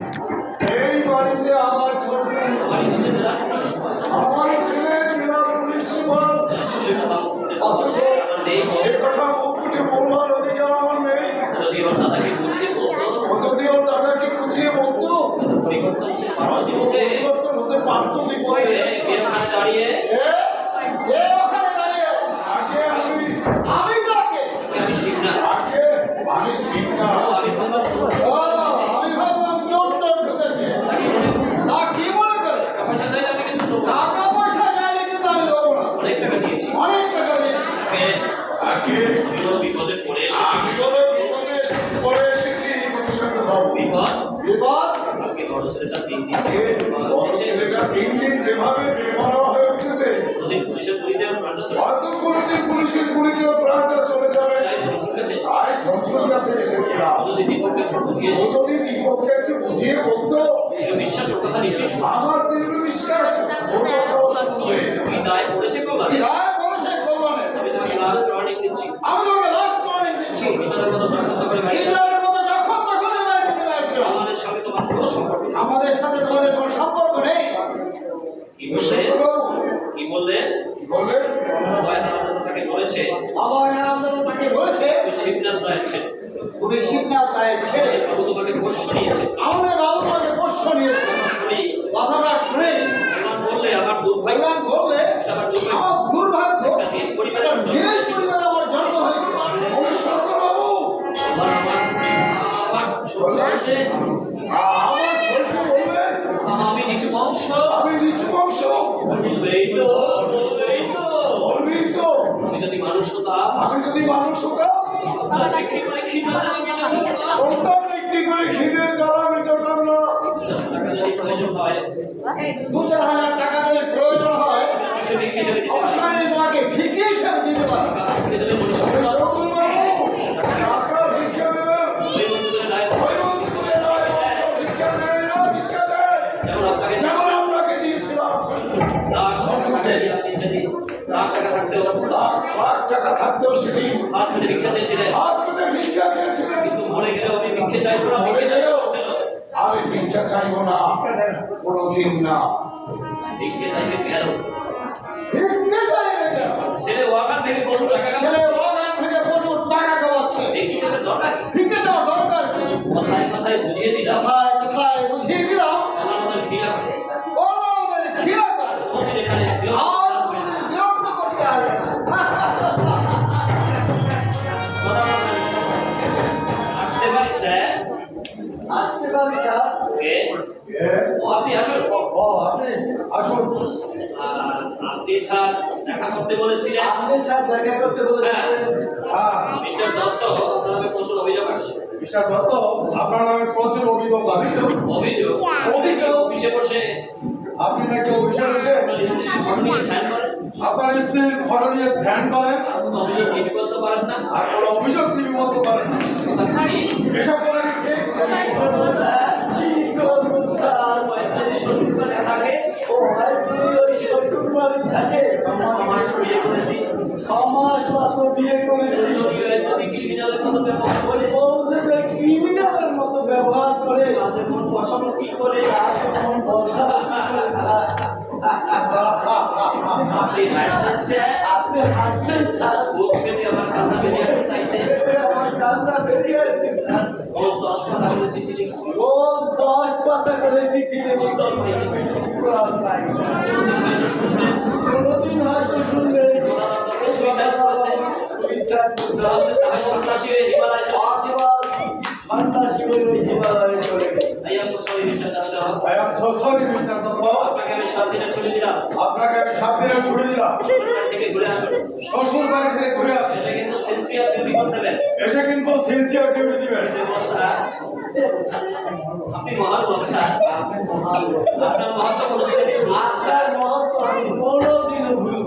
এই বাড়িতে আমার ছোট আমার ছেলে জেলা পুলিশ সুপার। অথচ সে কথা মুখ ফুটে বলবার অধিকার আমার নেই। যদি ওর দাদাকে গুছিয়ে বলতো? পরিবর্তন? হতে পারতো বিপদে দাঁড়িয়ে? একটু বুঝিয়ে বলতো। আমার দৃঢ় বিশ্বাস ওর কথাও শুনবে কি দায় পড়েছে কল্যাণ কি রায় বলেছে কল্যাণের আমি তোমাকে লাস্ট ওয়ার্নিং দিচ্ছি আমি তোমাকে লাস্ট ওয়ার্নিং দিচ্ছি ভিতরের কথা চক্রান্ত করে গাড়ি চালাও। ইন্টারের মতো যখন তখন এই বাড়ি থেকে বাইর করো। আমাদের সঙ্গে তোমার কোনো সম্পর্ক নেই আমাদের সাথে তোমাদের কোনো সম্পর্ক নেই কি বললে বাবু কি বললে কি বললেন ভয় হারামজাদা তাকে বলেছে আবার আরামদাদা তাকে বলেছে তুই শিবনাথ রায়ের ছেলে তুমি শিবনাথ রায়ের ছেলে তোমাকে পোষ্য নিয়েছে। আমাদের বাবু তোমাকে পোষ্য নিয়েছে কথাটা শুনে বললে আমার দুর্ভাগ্য। বললে আমার দুর্ভাগ্য। নিজ পরিবারে নিজ পরিবারে আমার জন্ম হয়েছে। বাবু আমার আমার আমার ছোট আমি নিচু বংশ। আমি নিচু বংশ। বলবেই তো বলবেই তো। বলবি তো। যদি মানুষ হতাম আমি যদি মানুষ হতাম। সন্তান দু চার হাজার টাকা যদি প্রয়োজন হয় অবশ্যই তোমাকে ভিক্ষে হিসেবে দিতে পারি টাকা ভিক্ষা থাকতেও হাত পেতে চেয়েছিলেন। হাত পেতে চেয়েছিলেন। কিন্তু মরে গেলেও চাইব না মরে গেলেও আমি ভিক্ষা চাইব না। কোনোদিন না? ছেলে ওয়াগান থেকে প্রচুর টাকা ছেলে কামাচ্ছে থেকে প্রচুর টাকা কামাচ্ছে দরকার? ভিক্ষে চাওয়ার দরকার কথায় কথায় বুঝিয়ে দিলাম কোথায় কোথায় বুঝিয়ে দিলাম খিলা করে করে এখানে আসতে পারি স্যার আসতে পারি স্যার ওকে? ও আপনি আসুন। ও আপনি আসুন। আপনি স্যার দেখা করতে বলেছিলেন। আপনি স্যার দেখা করতে বলেছেন হ্যাঁ। মিস্টার দত্ত আপনার নামে প্রচুর অভিযোগ আসছে। মিস্টার দত্ত আপনার নামে প্রচুর অভিযোগ অভিযোগ। অভিযোগ? অভিযোগ? অফিসে বসে? আপনি নাকি অফিসে এসে আপনার স্ত্রীর ফটো নিয়ে ধ্যান করেন? আর কোনো অভিযোগ তিনি বলতে পারেন না? এসব বসানো কি করে আপনি হাসছেন স্যার আপনি হাসছেন স্যার বুক পেতে আমার কান্না পেতে আসতে চাইছেন আমার কান্না বেরিয়ে স্যার রোজ দশ পাতা করে হিমালয় Sorry, Mr. দত্ত। আপনাকে আমি সাত দিনে ছুটি দিলাম। আপনাকে আমি সাত দিনের ছুটি দিলাম। থেকে ঘুরে আসুন। শ্বশুর বাড়ি থেকে ঘুরে আসে এসে কিন্তু সিনসিয়ার ডিউটি করতে এসে কিন্তু সিনসিয়ার ডিউটি দিবেন। আপনি মহান লোক আপনার মহত্ব কোনো দিনে আশার মহত্ব আমি কোনোদিনও ভুলব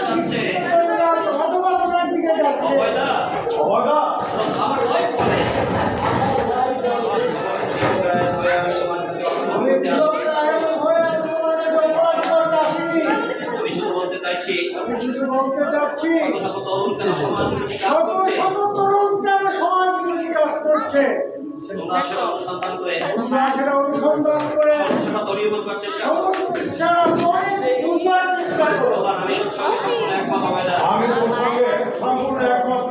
শত শত তরুণ সমাজ বিরোধী কাজ করছে। অনুসন্ধান করে অনুসন্ধান করে আমি সম্পূর্ণ একমত।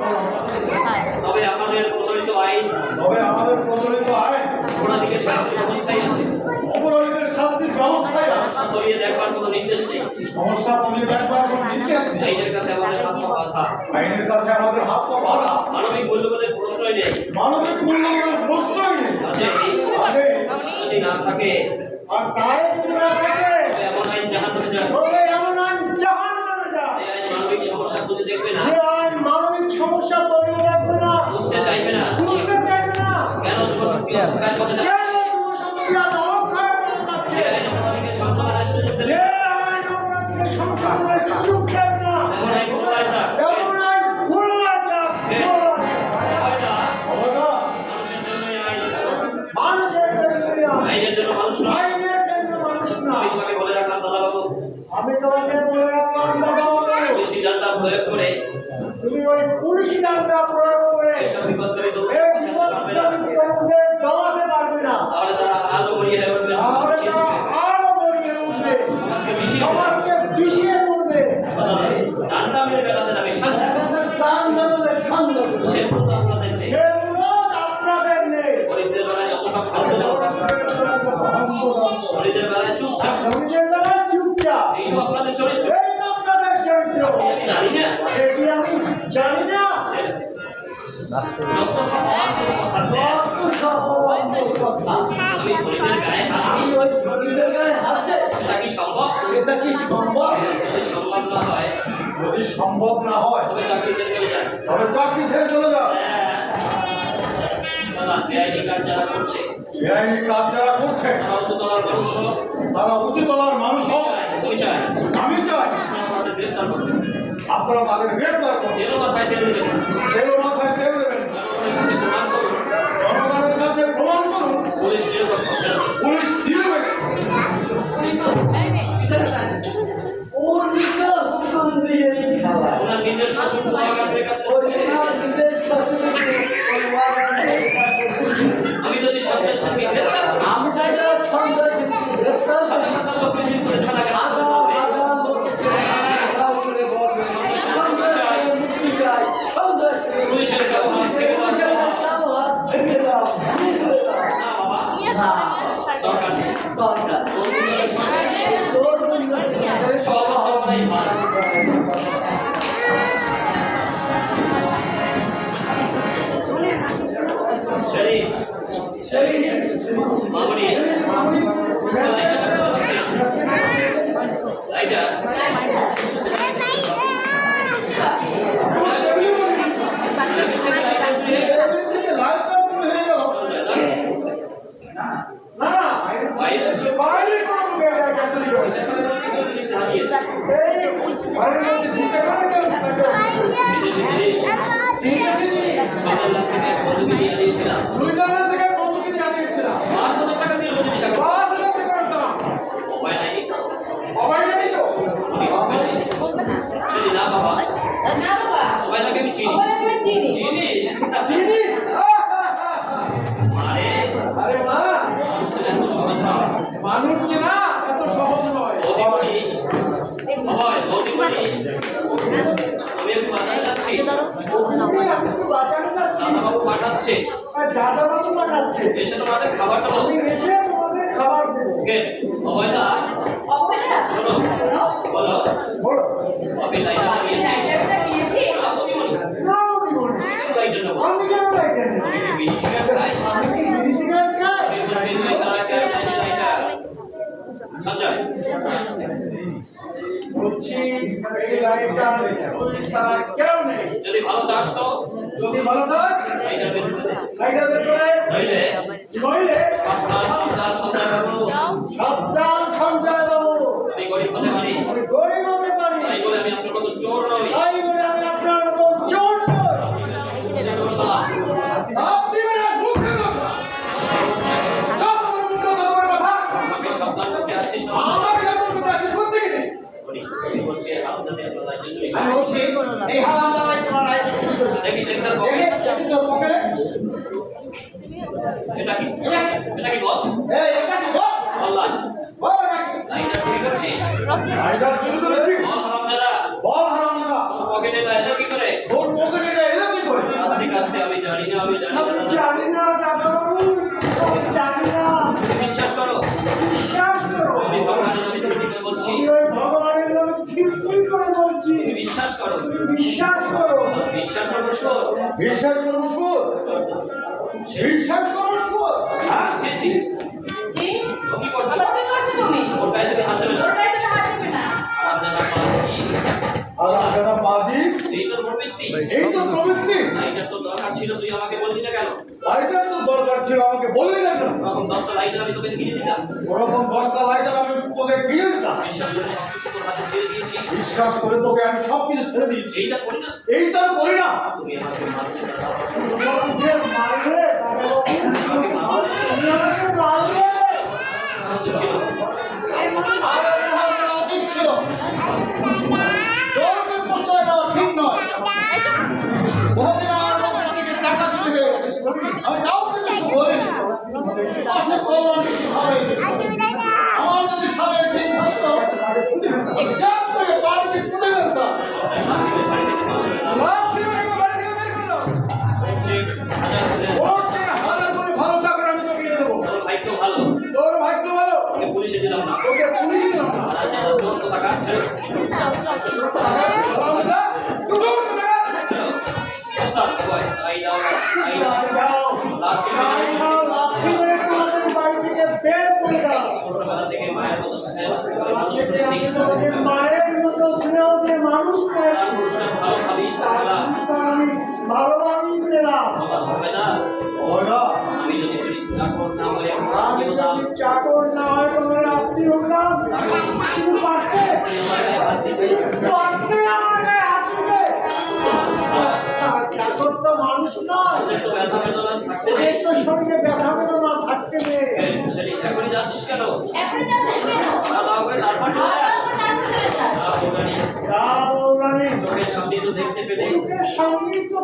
তবে আমাদের প্রচলিত আইন তবে আমাদের প্রচলিত আইন অপরাধীকে শাস্তির ব্যবস্থাই আছে। আছে সমস্যা ধরিয়ে দেখবার কোনো নির্দেশ নেই। সমস্যা তুমি দেখবার কোনো নির্দেশ নেই। আইনের কাছে আমাদের হাত পা বাঁধা। আইনের কাছে আমাদের হাত পা বাঁধা। মানবিক মূল্যবোধের প্রশ্নই নেই। মানবিক মূল্যবোধের প্রশ্নই নেই। কাজেই কাজেই যদি না থাকে আর তাই যদি না থাকে এমন আইন জাহান যায় এমন আইন জাহান্নামে যায় আইন মানবিক সমস্যা খুঁজে দেখবে না। আইন মানবিক সমস্যা তৈরি রাখবে না। বুঝতে চাইবে না। বুঝতে চাইবে না। কেন যুবশক্তি অন্ধকার পথে কেন আমি তোমাকে বলে রাখলাম দাদা বেশি ডান্ডা প্রয়োগ করে তুমি ওই পুলিশি ডান্ডা প্রয়োগ করে এইসব বিপদকারী তো সে তো আপনাদের নেই। সে অনুরোধ আপনাদের নেই। গরিবদের বেলায় যত সব খাদ্য দাও গরিবদের বেলায় চুপচাপ। ধনীদের বেলায় চুপচাপ। এই তো আপনাদের চরিত্র। এই তো আপনাদের চরিত্র। জানি না। এটি আমি জানি না? যত সব কথা আছে, সব কথা। আমি গরিবদের গায়ে হাত দিই। ওই ধনীদের গায়ে হাত দেই। সেটা কি সম্ভব? সেটা কি সম্ভব? যদি সম্ভব না হয় যদি সম্ভব না হয় তবে চাকরি ছেড়ে চলে যান। তবে চাকরি ছেড়ে বেআইনি কাজ যারা করছে বেআইনি কাজ যারা করছে তারা উচ্চতলার মানুষ হোক তারা উঁচু তলার মানুষ হোক আমি চাই আমি চাই। আপনারা গ্রেফতার করবেন আপনারা তাদের গ্রেপ্তার করুন। যেন মাথায় তেল দেবেন। তেল মাথায় তেল দেবেন। জনগণের কাছে প্রমাণ করুন। জনগণের কাছে প্রমাণ করুন। পুলিশ নিরাপদ পুলিশ আমি একটু বাজারে যাচ্ছি। দাদাবাবু পাঠাচ্ছে দাদাবাবু পাঠাচ্ছে। এসে তোমাদের খাবারটা আমি এসে তোমাদের খাবার। ওকে অভয়দা শোনো বলো বলো। আমি লাইটার নিয়েছি আপত্তি বলি না, আমি কেন খাই লাইটার সঞ্জয় বলছি, এই লাইনটা ছাড়া কেউ নেই। যদি ভালো চাষ তো যদি ভালো চাষ দে। বের করে, নইলে নইলে সপ্তাহ সপ্তাহ সপ্তাহ আমি বলছি এই হারাম দাদা তোমার আইডি দেখি দেখি তোর পকেটে এটা কি এটা কি বল এই এটা কি বল আল্লাহ বল আইডি চুরি আমি আইডি চুরি করেছিস বল হারাম দাদা বল হারাম দাদা তোর পকেটে এটা কি করে তোর পকেটে এটা এলো কি করে কাছে কাছে আমি জানি না আমি জানি না আমি জানি না দাদা বাবু করো। তুমি বিশ্বাস করো। বিশ্বাস করো শোন বিশ্বাস করব শুয়োর বিশ্বাস করব শুয়োর হ্যাঁ জি? কি করছ? কি করছ তুমি? ওর গায়ে তুমি হাত দেবে না। ওর গায়ে তুমি হাত দেবে না। হারামজাদা পাখি হারামজাদা বাজি এই তোর প্রবৃত্তি। এই তো প্রবৃত্তি? না, এটার তো দরকার ছিল তুই আমাকে বললি না কেন? লাইটার তো দরকার ছিল আমাকে বললি না কেন? তখন দশটা লাইট আমি তোকে কিনে দিতাম ওরকম দশটা লাইটার আমি তোকে কিনে দিতাম। বিশ্বাস করে। বিশ্বাস করে তোকে আমি সব কিছু ছেড়ে দিয়েছি। এইটা করি না। এই তার পরিণাম। তুমি আমাকে মারতে দাও। তোমাকে মারবে আমাকে তুমি মারবে করা দেওয়া ঠিক নয় আমার পকেট থেকে টাকা চুরি পুলিশে দিলাম না তোকে পুলিশে না বের করে দাও ছোটবেলা থেকে মায়ের মতো স্নেহ মানুষ আমি ভালোভাবেই পেলাম আমি যদি চাকর না হয়ে আমি আমি যদি চাকর না হয় তোমার আপনি হলাম তুমি পারতে আমার গায়ে হাত দিবে পারতে আমার গায়ে হাত দিতে চাকর তো মানুষ নয় ব্যথা বেদনা থাকতে ওদের নেই তো শরীরে ব্যথা বেদনা থাকতে নেই এই, এখনই যাচ্ছিস কেন এখনই যাচ্ছিস কেন?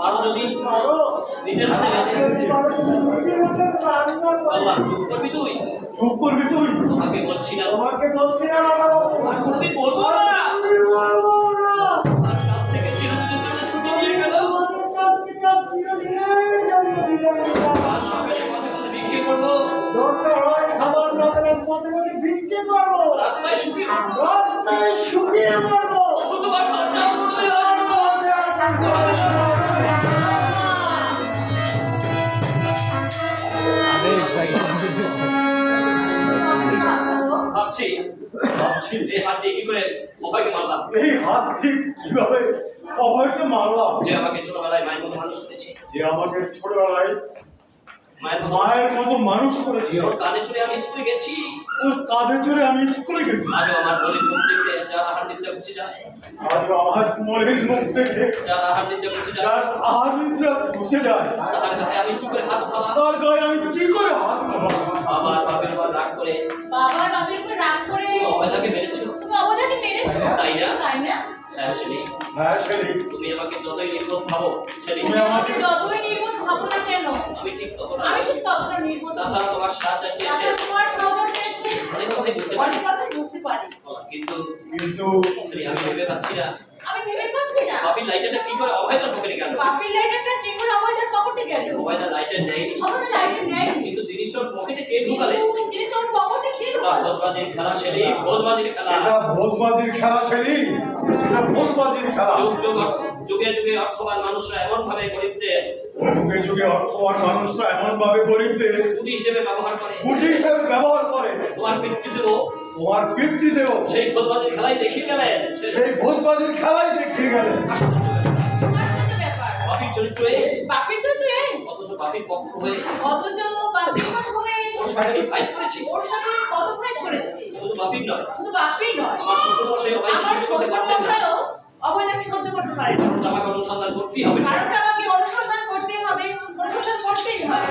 আরও যদি আরও নিজের হাতে বেঁধে যদি পারো তুমি নিজের হাতে রান্না করো। আল্লাহ চুপ করবি তুই? চুপ করবি তুই? তোমাকে বলছি না। তোমাকে বলছি না। আর কোনোদিন বলব না। আমি বলব না। আর কাছ থেকে চিরদিনের জন্য ছুটি নিয়ে গেল। তোমাদের কাছ থেকে আর এই হাত ঠিক কীভাবে? অভয়কে মারলাম। যে আমাকে ছোটবেলায় মায়ের মতো মানুষ করেছে। যে আমাকে ছোটবেলায় মায়ের মতো মানুষ করেছিল ওর কাঁধে চড়ে আমি স্কুলে গেছি। ওর কাঁধে চড়ে আমি স্কুলে গেছি। আজও আমার বলির মুখ দেখতে যারা আহার নিদ্রা ঘুচে যায়। আজ আমার মনের মুখ দেখে যারা আহার নিদ্রা ঘুচে যায়। যার আহার নিদ্রা ঘুচে যায় তার গায়ে আমি কি করে হাত উঠালাম তার গায়ে আমি কি করে হাত মারলাম আমার বাপের উপর রাগ করে বাবার বাপের উপর রাগ করে মেরেছিল। মেরেছো তাই না? তাই না? হ্যাঁ সেলি হ্যাঁ সেলিম তুমি আমাকে যতই নির্বোধ ভাবো সেলি তুমি আমাকে যতই নির্বোধ ভাবো না কেন? আমি ঠিক ততটা আমি ঠিক ততটা নির্বোধ না। তোমার সাহায্য এসে তোমার সহযোগিতা এসে অনেক কথাই বুঝতে পারি। অনেক কথাই বুঝতে পারি। কিন্তু কিন্তু আমি ভেবে পাচ্ছি না। আমি ভেবে পাচ্ছি না। বাপির লাইটারটা কি করে অভয়দার পকেটে গেল? বাপের লাইটারটা কি করে আমাদের পকেটে গেল? অভয়দার লাইটার নেয়নি। আমাদের লাইটার নেই কিন্তু জিনিসটা পকেটে কে ঢুকালে? পকেটে ওটা ভোজবাজির খেলা সেলি ভোজবাজির খেলা। এটা ভোজবাজির খেলা সেলিম এটা ভোজবাজির খেলা। যুগ যুগ যুগে যুগে অর্থবান মানুষরা এমন ভাবে গরিবদের যুগে যুগে অর্থবান মানুষরা এমন ভাবে গরিবদের পুঁজি হিসেবে ব্যবহার করে। পুঁজি হিসেবে ব্যবহার করে। তোমার পিতৃদেব তোমার পিতৃদেব সেই ভোজবাজির খেলায় দেখিয়ে গেলেন। সেই ভোজবাজির খেলাই দেখিয়ে গেলেন। বাপির চরিত্র? এই বাপের চরিত্র? এই অথচ বাপির পক্ষ হয়ে অথচ বাপের কথা হয়ে ওর সাথে ফাইট করেছি। ওর সাথে কত ফাইট করেছি? শুধু বাপির নয়। শুধু বাপেই নয়। আমার শ্বশুর মশাই আমার শ্বশুর মশাইও অবহেলাকে সহ্য করতে পারি না। আমাকে অনুসন্ধান করতেই হবে কারণটা আমাকে অনুসন্ধান করতেই হবে অনুসন্ধান করতেই হবে।